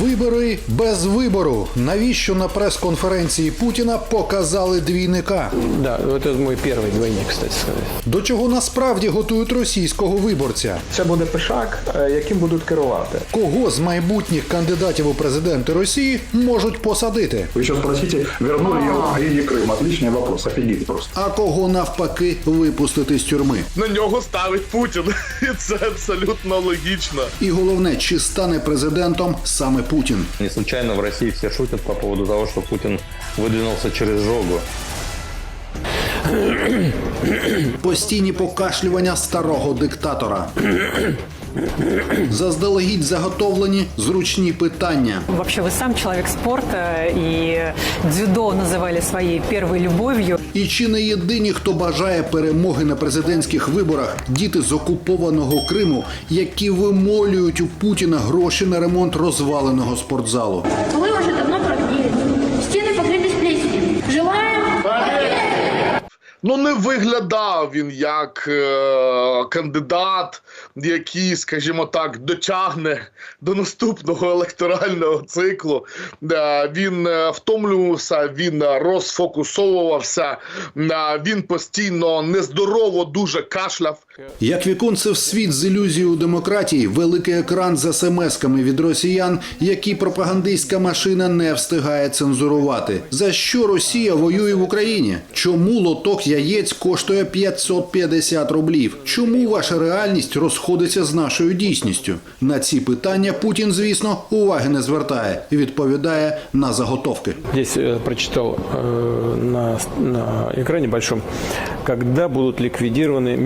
Вибори без вибору. Навіщо на прес-конференції Путіна показали двійника? Да, это мой первый двойник, кстати сказать. До чого насправді готують російського виборця? Це буде пишак, е, яким будуть керувати. Кого з майбутніх кандидатів у президенти Росії можуть посадити? Вы еще спросите, вернули ли Украине Крым? Отличный вопрос, офигеть просто. А кого навпаки випустити з тюрми? На нього ставить Путін. І це абсолютно логічно. І головне, чи стане президентом саме Путін? Не случайно в России все шутят по поводу того, что Путин выдвинулся через жогу. Постійні покашлювання старого диктатора. Заздалегідь заготовлені зручні питання. Вообще вы сам человек спорта, и дзюдо называли своей первой любовью. І чи не єдині, хто бажає перемоги на президентських виборах, діти з окупованого Криму, які вимолюють у Путіна гроші на ремонт розваленого спортзалу. Вы уже Ну не виглядав він як е, кандидат, який, скажімо так, дотягне до наступного електорального циклу. Е, він е, втомлювався, він е, розфокусовувався, е, він постійно нездорово дуже кашляв. Як віконце в світ з ілюзією демократії, великий екран з смс-ками від росіян, які пропагандистська машина не встигає цензурувати. За що Росія воює в Україні? Чому лоток яєць коштує 550 рублів? Чому ваша реальність розходиться з нашою дійсністю? На ці питання Путін, звісно, уваги не звертає і відповідає на заготовки. Здесь э, прочитал э, на, на экране большом, когда будут ликвидированы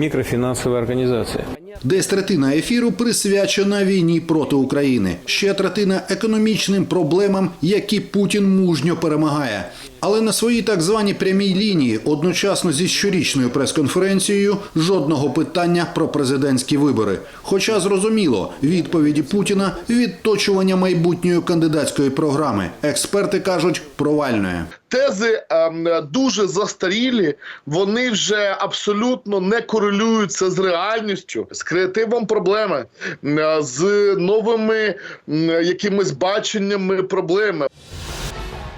микрофинансовые организации. Десь третина ефіру присвячена війні проти України. Ще третина економічним проблемам, які Путін мужньо перемагає. Але на своїй так званій прямій лінії, одночасно зі щорічною прес-конференцією, жодного питання про президентські вибори. Хоча зрозуміло, відповіді Путіна відточування майбутньої кандидатської програми. Експерти кажуть провальної. Тези ем, дуже застарілі, вони вже абсолютно не корелюються з реальністю, з креативом проблеми, з новими якимись баченнями проблеми.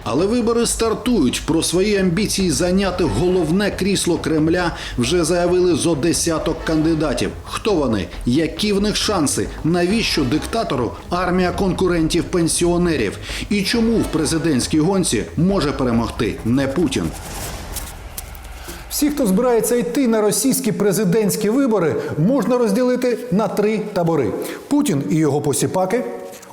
Але вибори стартують. Про свої амбіції зайняти головне крісло Кремля вже заявили зо десяток кандидатів. Хто вони? Які в них шанси? Навіщо диктатору армія конкурентів-пенсіонерів? І чому в президентській гонці може перемогти не Путін? Всі, хто збирається йти на російські президентські вибори, можна розділити на три табори: Путін і його посіпаки,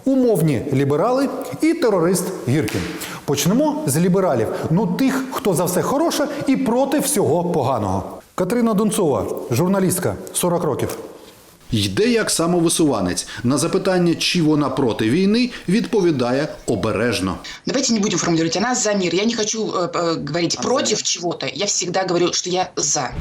умовні ліберали і терорист Гіркін. Почнемо з лібералів. Ну тих, хто за все хороше і проти всього поганого. Катерина Донцова, журналістка, 40 років. Йде як самовисуванець. На запитання, чи вона проти війни, відповідає обережно. Давайте не будем формулировать. Она за мир. Я не хочу э, э, говорить против чего-то. Я всегда говорю, что я за.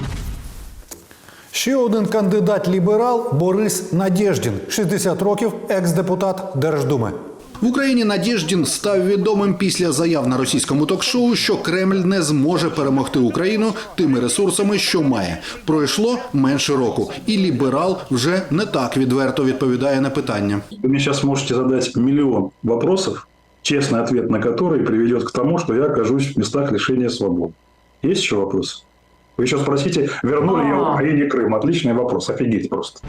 Ще один кандидат ліберал Борис Надєждін, 60 років, екс-депутат Держдуми. В Україні Надєждін став відомим після заяв на російському ток-шоу, що Кремль не зможе перемогти Україну тими ресурсами, що має. Пройшло менше року, і ліберал вже не так відверто відповідає на питання. Вы мне сейчас можете задать миллион вопросов, честный ответ на которые приведет к тому, что я окажусь в местах лишения свободы. Есть еще вопросы? Вы еще спросите, вернули ли Украине Крым? Отличный вопрос, офигеть просто.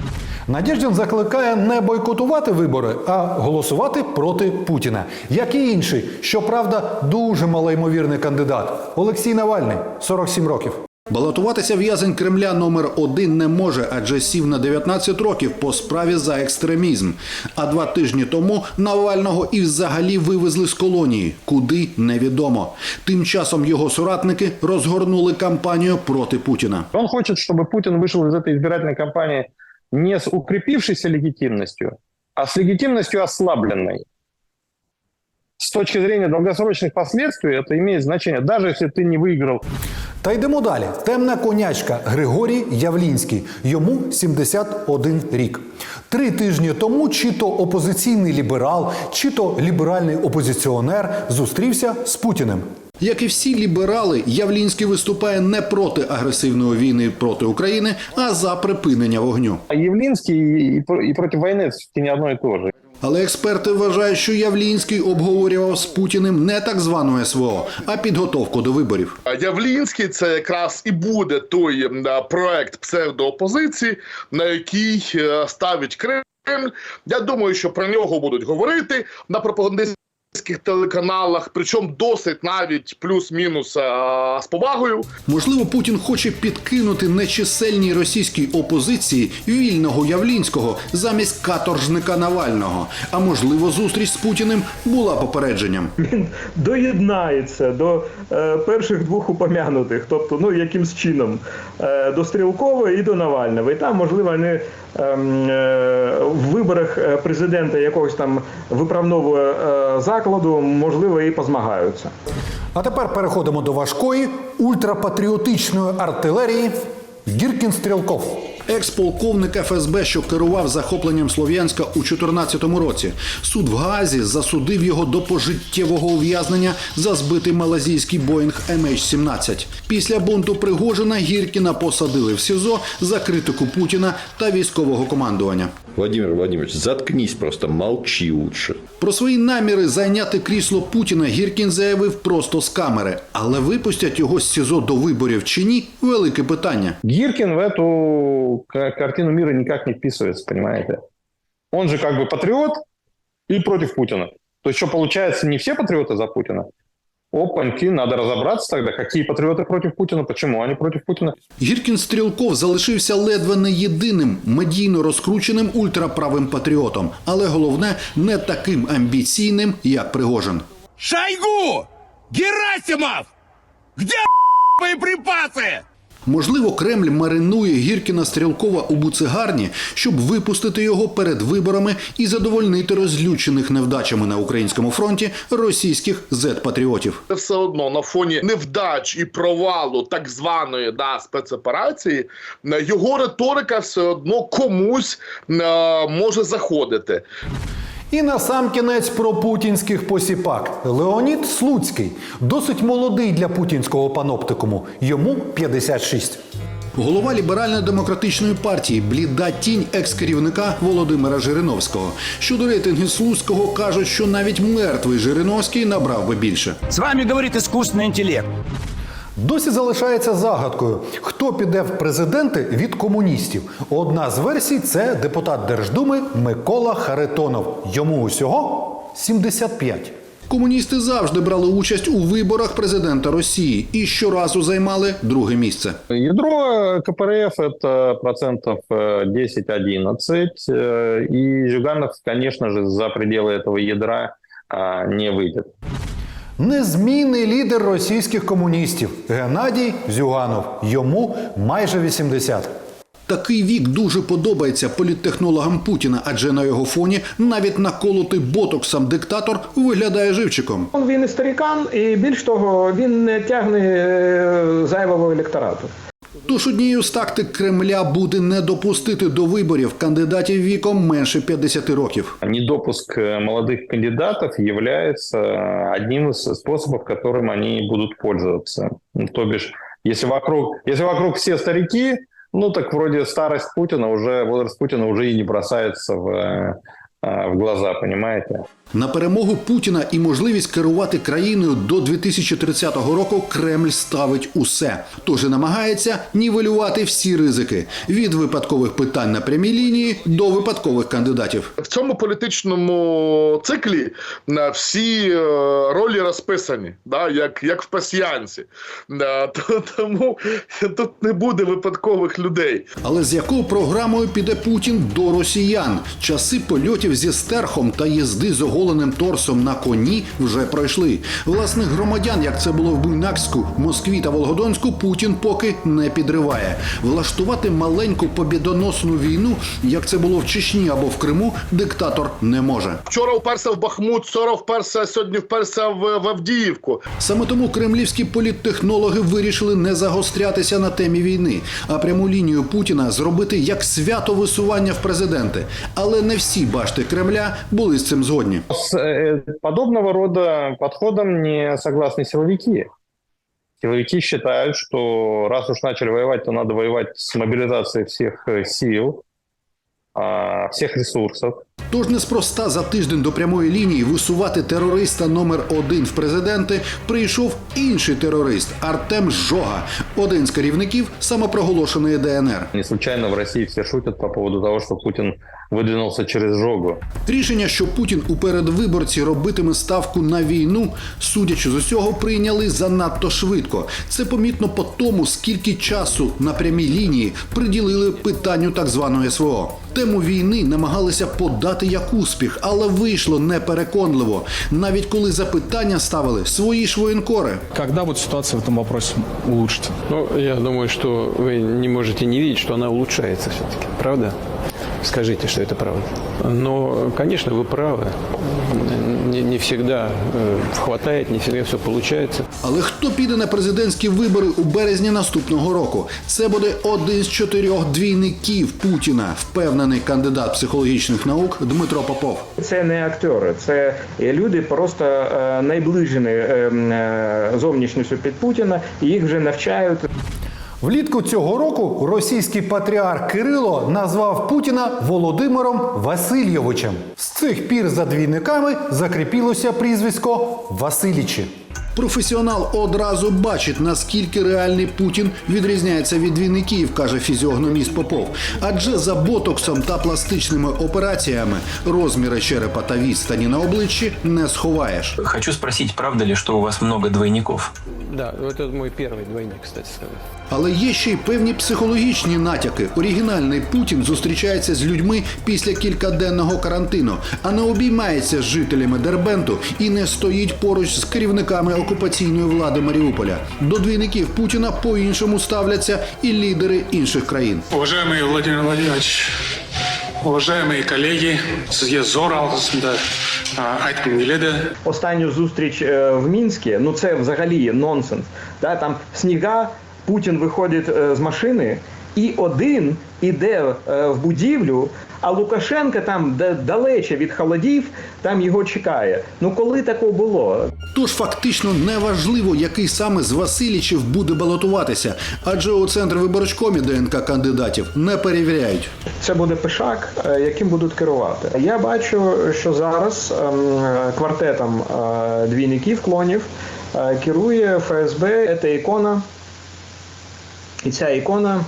Надєждін закликає не бойкотувати вибори, а голосувати проти Путіна. Як і інший, щоправда, дуже малоймовірний кандидат Олексій Навальний, 47 років. Балотуватися в'язень Кремля номер один не може, адже сів на 19 років по справі за екстремізм. А два тижні тому Навального і взагалі вивезли з колонії. Куди невідомо. Тим часом його соратники розгорнули кампанію проти Путіна. Он хочет, чтобы Путин вышел из этой избирательной кампании не с укрепившейся легитимностью, а с легитимностью ослабленной. С точки зрения долгосрочных последствий это имеет значение. Даже если ты не выиграл Та йдемо далі. Темна конячка Григорій Явлінський. Йому 71 рік. Три тижні тому чи то опозиційний ліберал, чи то ліберальний опозиціонер зустрівся з Путіним. Як і всі ліберали, Явлінський виступає не проти агресивної війни проти України, а за припинення вогню. А Явлинский и, и про- и против войны это все-таки не одно и то же. Але експерти вважають, що Явлінський обговорював з Путіним не так звану СВО, а підготовку до виборів. Явлінський це якраз і буде той проект псевдоопозиції, на який е, ставить Кремль. Я думаю, що про нього будуть говорити на пропагандистських телеканалах, причому досить навіть плюс-мінус е, з повагою. Можливо, Путін хоче підкинути нечисельній російській опозиції вільного Явлінського замість каторжника Навального. А можливо, зустріч з Путіним була попередженням. він доєднається до е, перших двох упомянутих, тобто ну якимсь чином е, до Стрілкова і до Навального. І там, можливо, вони ем, е, в виборах е, президента якогось там виправного е, закладу, можливо, і позмагаються. А тепер переходимо до важкої ультрапатріотичної артилерії Гіркін Стрілков. Екс-полковник ФСБ, що керував захопленням Слов'янська у 2014 році. Суд в Газі засудив його до пожиттєвого ув'язнення за збитий малазійський Боїнг MH17. Після бунту Пригожина Гіркіна посадили в СІЗО за критику Путіна та військового командування. Владимир Владимирович, заткнись просто, молчи лучше. Про свої наміри зайняти крісло Путіна Гіркін заявив просто з камери, але випустять його з СІЗО до виборів чи ні велике питання. Гиркин в эту ка- картину мира никак не вписывается, понимаете? Он же как бы патриот и против Путина. То есть, что получается, не все патриоты за Путина? Опаньки, надо розібратися тогда, які патріоти проти Путіна, почему вони проти Путіна. Гіркін Стрілков залишився ледве не єдиним медійно розкрученим ультраправим патріотом, але головне не таким амбіційним, як Пригожин. Шайгу Герасимов! Где боеприпасы? Можливо, Кремль маринує Гіркіна Стрілкова у буцегарні, щоб випустити його перед виборами і задовольнити розлючених невдачами на українському фронті російських зет-патріотів. Все одно на фоні невдач і провалу так званої да, спецоперації е, його риторика все одно комусь е, може заходити. І на сам кінець про путінських посіпак. Леонід Слуцький досить молодий для путінського паноптикуму. Йому 56. Голова ліберально-демократичної партії бліда тінь екс-керівника Володимира Жириновського. Щодо рейтингів Слуцького кажуть, що навіть мертвий Жириновський набрав би більше. С вами говорит искусственный интеллект. Досі залишається загадкою, хто піде в президенти від комуністів. Одна з версій це депутат Держдуми Микола Харитонов. Йому усього 75. Комуністи завжди брали участь у виборах президента Росії і щоразу займали друге місце. Ядро КПРФ это процентов э, 10-11, э, и Зюганов, конечно же, за пределы этого ядра а, не выйдет. Незмінний лідер російських комуністів Геннадій Зюганов. Йому майже 80. Такий вік дуже подобається політтехнологам Путіна, адже на його фоні навіть наколотий ботоксом диктатор виглядає живчиком. Він і старікан, і більш того, він не тягне е, зайвого електорату. Тож однією з тактик Кремля буде не допустити до виборів кандидатів віком менше 50 років. Недопуск э, молодых кандидатов является одним из способов, которым они будут пользоваться. Ну, То бишь, если вокруг, если вокруг все старики, ну так вроде старость Путина уже, возраст Путина уже и не бросается в, э, в глаза, понимаете? На перемогу Путіна і можливість керувати країною до 2030 року Кремль ставить усе. Тож і намагається нівелювати всі ризики від випадкових питань на прямій лінії до випадкових кандидатів. В цьому політичному циклі е, всі е, ролі розписані, да, як, як в пасіянці. То- Тому тут не буде випадкових людей. Але з якою програмою піде Путін до росіян? Часи польотів зі стерхом та їзди з оголеним торсом на коні вже пройшли. Власних громадян, як це було в Буйнакську, Москві та Волгодонську, Путін поки не підриває. Влаштувати маленьку побідоносну війну, як це було в Чечні або в Криму, диктатор не може. Вчора вперся в Бахмут, вчора вперся, сьогодні вперся в, в Авдіївку. Саме тому кремлівські політтехнологи вирішили не загострятися на темі війни, а пряму лінію Путіна зробити як свято висування в президенти. Але не всі башти Кремля були з цим згодні. С э, подобного рода подходом не согласны силовики. Силовики считают, что раз уж начали воевать, то надо воевать с мобилизацией всех э, сил, а, всех ресурсов. Тож неспроста за тиждень до прямої лінії висувати терориста номер один в президенти прийшов інший терорист Артем Жога, один з керівників самопроголошеної ДНР. Не случайно в России все шутят по поводу того, что Путин выдвинулся через жогу. Рішення, що Путін у передвиборці робитиме ставку на війну, судячи з усього, прийняли занадто швидко. Це помітно по тому, скільки часу на прямій лінії приділили питанню так званої СВО. Тему війни намагалися подати як успіх, але вийшло непереконливо. Навіть коли запитання ставили свої ж воєнкори. Когда вот ситуация в этом вопросе улучшится? Ну, я думаю, что вы не можете не видеть, что она улучшается все-таки. Правда? Скажите, что это правда. Но, конечно, вы правы. Не, не всегда э, хватает, не всегда все получается. Але хто піде на президентські вибори у березні наступного року? Це буде один з чотирьох двійників Путіна, впевнений кандидат психологічних наук Дмитро Попов. Це не актори, це люди просто е, найближені е, е, зовнішністю під Путіна, і їх вже навчають Влітку цього року російський патріарх Кирило назвав Путіна Володимиром Васильйовичем. З цих пір за двійниками закріпілося прізвисько Василічі. Професіонал одразу бачить, наскільки реальний Путін відрізняється від двійників, каже фізіогноміст Попов. Адже за ботоксом та пластичними операціями розміри черепа та відстані на обличчі не сховаєш. Хочу спросить, правда ли, что у вас много двойников? Да, это мой первый двойник, кстати сказать. Але є ще й певні психологічні натяки. Оригінальний Путін зустрічається з людьми після кількаденного карантину, а не обіймається з жителями Дербенту і не стоїть поруч з керівниками окупаційної влади Маріуполя. До двійників Путіна по-іншому ставляться і лідери інших країн. Уважаемый Владимир Владимирович, уважаемые коллеги, sizga zo'r olqishimda останню зустріч е, в Мінську, ну це взагалі нонсенс. Да, там сніга, Путін виходить е, з машини і один іде е, в будівлю, а Лукашенко там далече від холодів, там його чекає. Ну коли таке було? Тож фактично неважливо, який саме з Васильічів буде балотуватися, адже у центр виборчкомі ДНК кандидатів не перевіряють. Це буде пишак, е, яким будуть керувати. Я бачу, що зараз ем, е, квартетом двійників клонів керує ФСБ. Це ікона, і ця ікона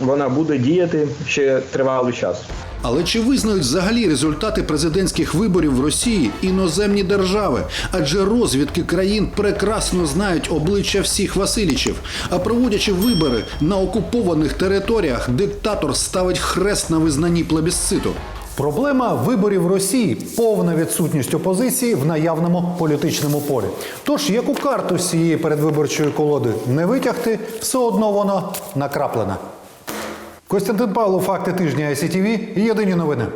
вона буде діяти ще тривалий час. Але чи визнають взагалі результати президентських виборів в Росії іноземні держави? Адже розвідки країн прекрасно знають обличчя всіх Василічів. А проводячи вибори на окупованих територіях, диктатор ставить хрест на визнанні плебісциту. Проблема виборів Росії повна відсутність опозиції в наявному політичному полі. Тож яку карту з цієї передвиборчої колоди не витягти, все одно воно накраплене. Костянтин Павлов, факти тижня ICTV, Єдині новини.